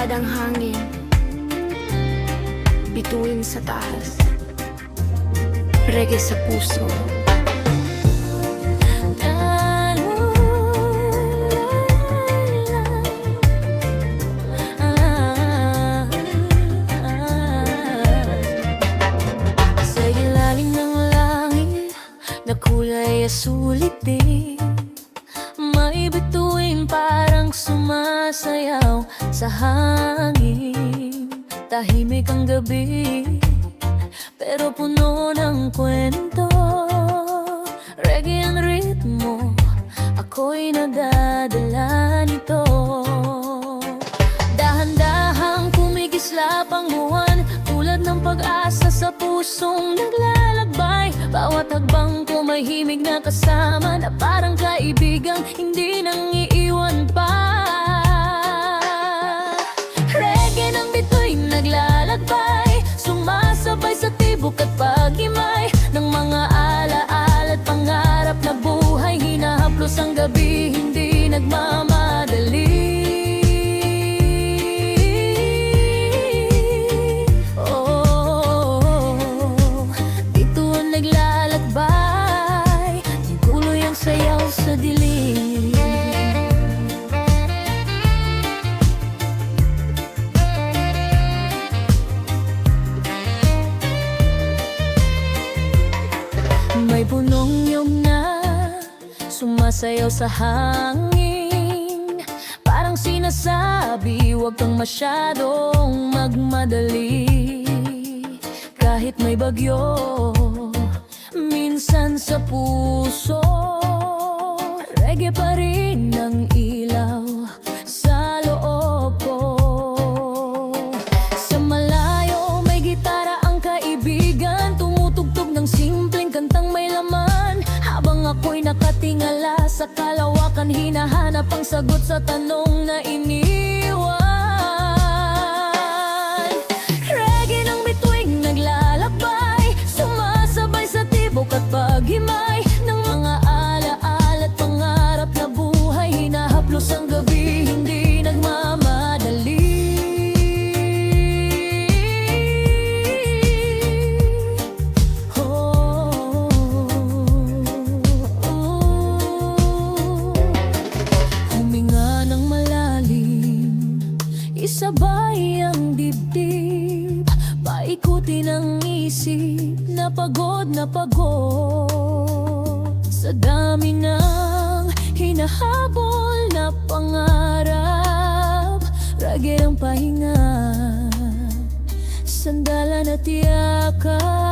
Nalalakad ang hangin. Bituin sa taas. Reggae sa puso. Sa ilalim ng langit na kulay asulit din. May bituin parang sumasayaw sa hangin. Tahimik ang gabi pero puno ng kwento. Reggae ang ritmo, ako'y nadadala nito. Dahan-dahang kumikislap ang buwan Tulad ng pag-asa sa pusong naglalakbay Bawat hagbang ko may himig na kasama Na parang kaibigang hindi nang iiwan pa Sumasayaw sa hangin. Parang sinasabi Huwag kang masyadong magmadali. Kahit may bagyo Minsan sa puso Reggae pa rin ang ilaw sa kalawakan Hinahanap ang sagot sa tanong na iniwan. Reggae ng bituing naglalakbay Sumasabay sa tibok at paghimay Isabay ang dibdib Paikutin ang isip Na pagod na pagod. Sa dami ng hinahabol na pangarap Rage ang pahinga. Sandalan at yakap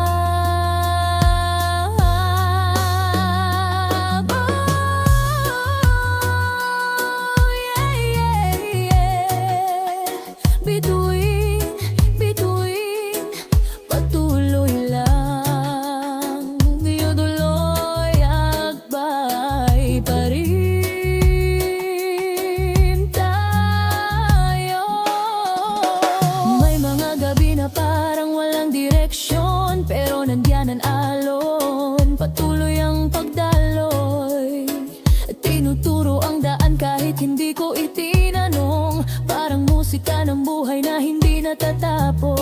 hindi ko itinanong Parang musika ng buhay na hindi natatapos.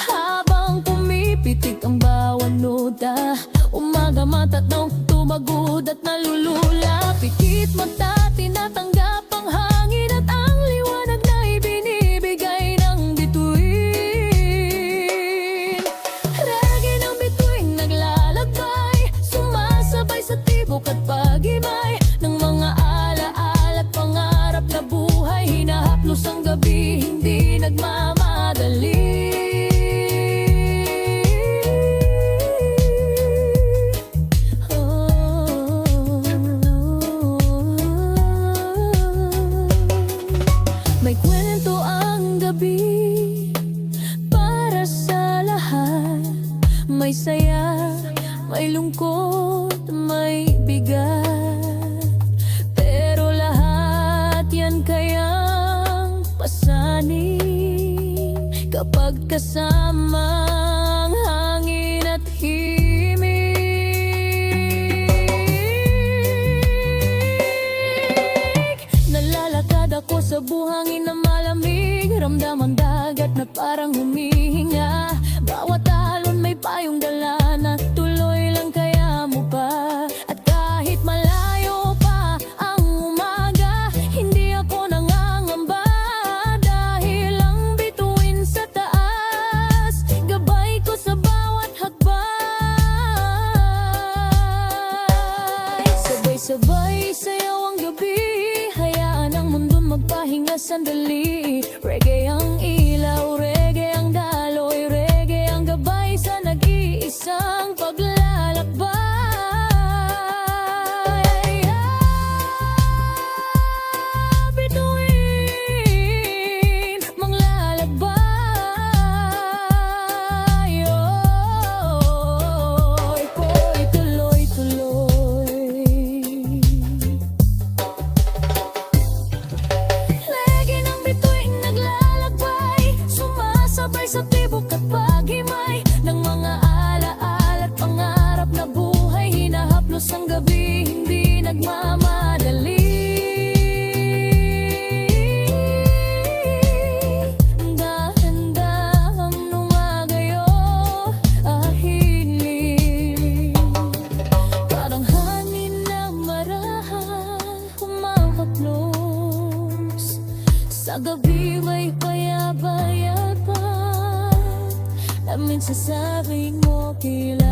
Habang pumipitik ang bawang nota Umaga matatong tumagod at nalulula Pikit mata, may lungkot, may bigat. Pero lahat yan kayang pasanin. Kapag kasama Sabay sayaw ang gabi. Hayaan ang mundo magpahinga sandali sa tibok at pag Minsan sabi mo kilala